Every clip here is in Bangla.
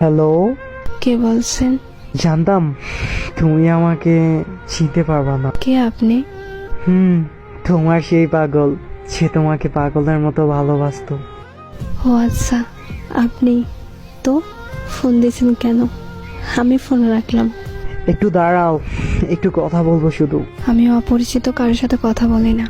হ্যালো কে বলছেন? জানতাম তুমি আমাকে চিনতে পারবা না। কে আপনি? হুম তোমার সেই পাগল সে তোমাকে পাগলের মতো ভালোবাসতো। ও আচ্ছা আপনি তো ফোন দিয়েছেন কেন? আমি ফোন রাখলাম। একটু দাঁড়াও একটু কথা বলব শুধু। আমি অপরিচিত কারোর সাথে কথা বলি না।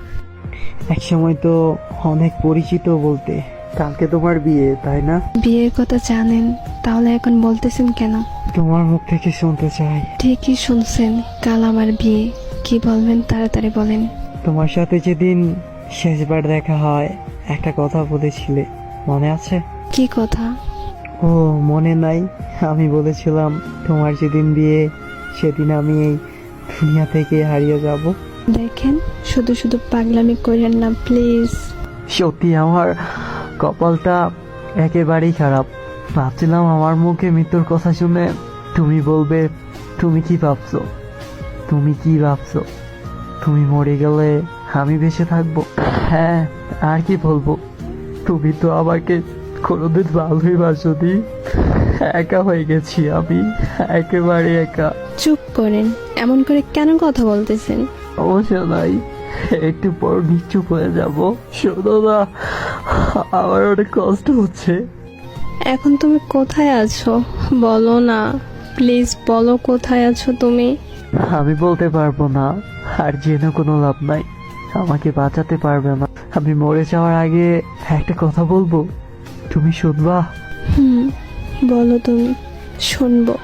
এক সময় তো অনেক পরিচিত বলতে কালকে তোমার বিয়ে তাই না? বিয়ের কথা জানেন তাহলে এখন বলতেছেন কেন? তোমার মুখ থেকে শুনতে চাই। ঠিকই শুনছেন কাল আমার বিয়ে। কি বলবেন তাড়াতাড়ি বলেন। তোমার সাথে যেদিন শেষবার দেখা হয় একটা কথা বলেছিলে মনে আছে? কি কথা? ও মনে নাই। আমি বলেছিলাম তোমার যেদিন বিয়ে সেদিন আমি এই দুনিয়া থেকে হারিয়ে যাব। দেখেন শুধু শুধু পাগলামি করেন না প্লিজ। সত্যি আমার কপালটা একেবারেই খারাপ। ভাবছিলাম আমার মুখে মৃত্যুর কথা শুনে তুমি বলবে তুমি কি ভাবছ? তুমি কি ভাবছ? তুমি মরে গেলে আমি বেঁচে থাকব? হ্যাঁ আর কি বলব? তুমি তো আমাকে কোনোদিন ভালোই বাসনি একা হয়ে গেছি আমি একেবারে একা। চুপ করেন এমন করে কেন কথা বলতেছেন? অবশ্য নাই একটু পর নিশ্চুপ হয়ে যাব। শোনো না আমার অনেক কষ্ট হচ্ছে। এখন তুমি কোথায় আছো? বলো না। প্লিজ বলো কোথায় আছো তুমি। আমি বলতে পারব না। আর জেনে কোনো লাভ নাই। আমাকে বাঁচাতে পারবে না। আমি মরে যাওয়ার আগে একটা কথা বলব। তুমি শুনবা? হুম বলো তুমি। শুনব।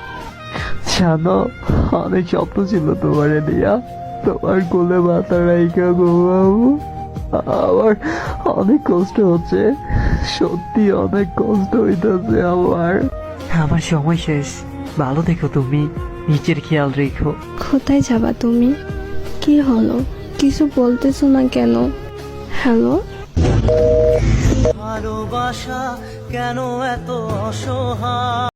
জানো অনেক স্বপ্ন ছিল তোমার দিয়া তোমার কোলে মাথা রাইকা ঘুমাবো। আমার অনেক কষ্ট হচ্ছে। সত্যি অনেক কষ্ট হইতেছে আমার। আমার সময় শেষ। ভালো দেখো তুমি। নিজের খেয়াল রেখো। কোথায় যাবা তুমি? কি হলো? কিছু বলতেছো না কেন? হ্যালো? ভালোবাসা কেন এত অসহায়?